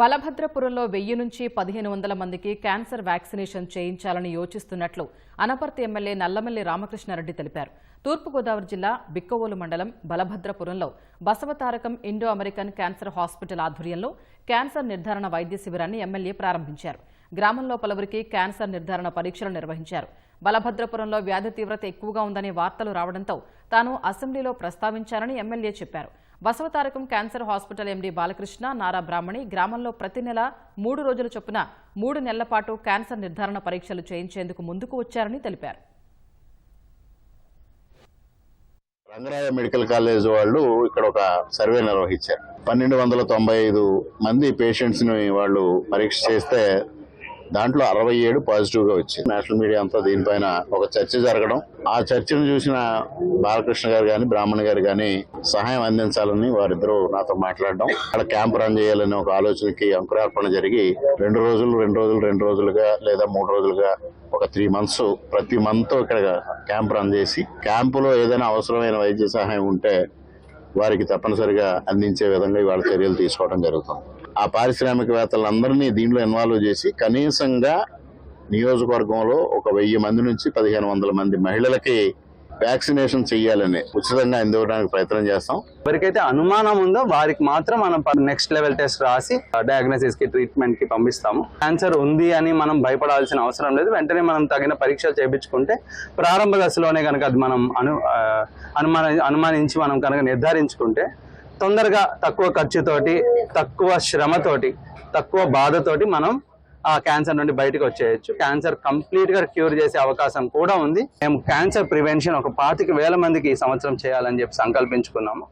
బలభద్రపురంలో వెయ్యి నుంచి పదిహేను వందల మందికి క్యాన్సర్ వ్యాక్సినేషన్ చేయించాలని యోచిస్తున్నట్లు అనపర్తి ఎమ్మెల్యే నల్లమల్లి రామకృష్ణారెడ్డి తెలిపారు. తూర్పుగోదావరి జిల్లా బిక్కవోలు మండలం బలభద్రపురంలో Basavatarakam Indo American cancer hospital ఆధ్వర్యంలో క్యాన్సర్ నిర్ధారణ వైద్య శిబిరాన్ని ఎమ్మెల్యే ప్రారంభించారు. గ్రామంలో పలువురికి క్యాన్సర్ నిర్ధారణ పరీక్షలు నిర్వహించారు. బలభద్రపురంలో వ్యాధి తీవ్రత ఎక్కువగా ఉందనే వార్తలు రావడంతో తాను అసెంబ్లీలో ప్రస్తావించారని ఎమ్మెల్యే చెప్పారు. Basavatarakam cancer hospital MD Balakrishna Nara Brahmani గ్రామంలో ప్రతి నెల మూడు రోజుల చొప్పున మూడు నెలల పాటు క్యాన్సర్ నిర్ధారణ పరీక్షలు చేయించేందుకు ముందుకు వచ్చారని తెలిపారు. రంగరాయ మెడికల్ కాలేజ్ వాళ్ళు ఇక్కడ ఒక సర్వే నిర్వహించారు. పన్నెండు వందల తొంభై ఐదు మంది పేషెంట్స్ని వాళ్ళు పరీక్ష చేస్తే దాంట్లో అరవై ఏడు పాజిటివ్గా వచ్చింది. నేషనల్ మీడియా అంతా దీనిపైన ఒక చర్చ జరగడం. ఆ చర్చను చూసిన బాలకృష్ణ గారు గాని బ్రాహ్మణ్ గారు గాని సహాయం అందించాలని వారిద్దరూ నాతో మాట్లాడడం. అక్కడ క్యాంప్ రన్ చేయాలనే ఒక ఆలోచనకి అంకురార్పణ జరిగి రెండు రోజులు రెండు రోజులు రెండు రోజులుగా లేదా మూడు రోజులుగా ఒక త్రీ మంత్స్ ప్రతి మంత్ ఇక్కడ క్యాంప్ రన్ చేసి క్యాంపులో ఏదైనా అవసరమైన వైద్య సహాయం ఉంటే వారికి తప్పనిసరిగా అందించే విధంగా ఇవాళ చర్యలు తీసుకోవడం జరుగుతుంది. ఆ పారిశ్రామికవేత్తలందరినీ దీంట్లో ఇన్వాల్వ్ చేసి కనీసంగా నియోజకవర్గంలో ఒక వెయ్యి మంది నుంచి పదిహేను వందల మంది మహిళలకి వ్యాక్సినేషన్ చేయాలని ఉచితంగా అందివ్వడానికి ప్రయత్నం చేస్తాం. ఎవరికైతే అనుమానం ఉందో వారికి మాత్రం మనం నెక్స్ట్ లెవెల్ టెస్ట్ రాసి డయాగ్నోసిస్కి ట్రీట్మెంట్కి పంపిస్తాము. క్యాన్సర్ ఉంది అని మనం భయపడాల్సిన అవసరం లేదు. వెంటనే మనం తగిన పరీక్షలు చేయించుకుంటే ప్రారంభ దశలోనే కనుక అది మనం అను అనుమాన అనుమానించి మనం కనుక నిర్ధారించుకుంటే తొందరగా తక్కువ ఖర్చుతోటి తక్కువ శ్రమతోటి తక్కువ బాధతోటి మనం ఆ క్యాన్సర్ నుండి బయటకు వచ్చేయచ్చు. క్యాన్సర్ కంప్లీట్గా క్యూర్ చేసే అవకాశం కూడా ఉంది. మేము క్యాన్సర్ ప్రివెన్షన్ ఒక పాతిక వేల మందికి ఈ సంవత్సరం చేయాలని చెప్పి సంకల్పించుకున్నాము.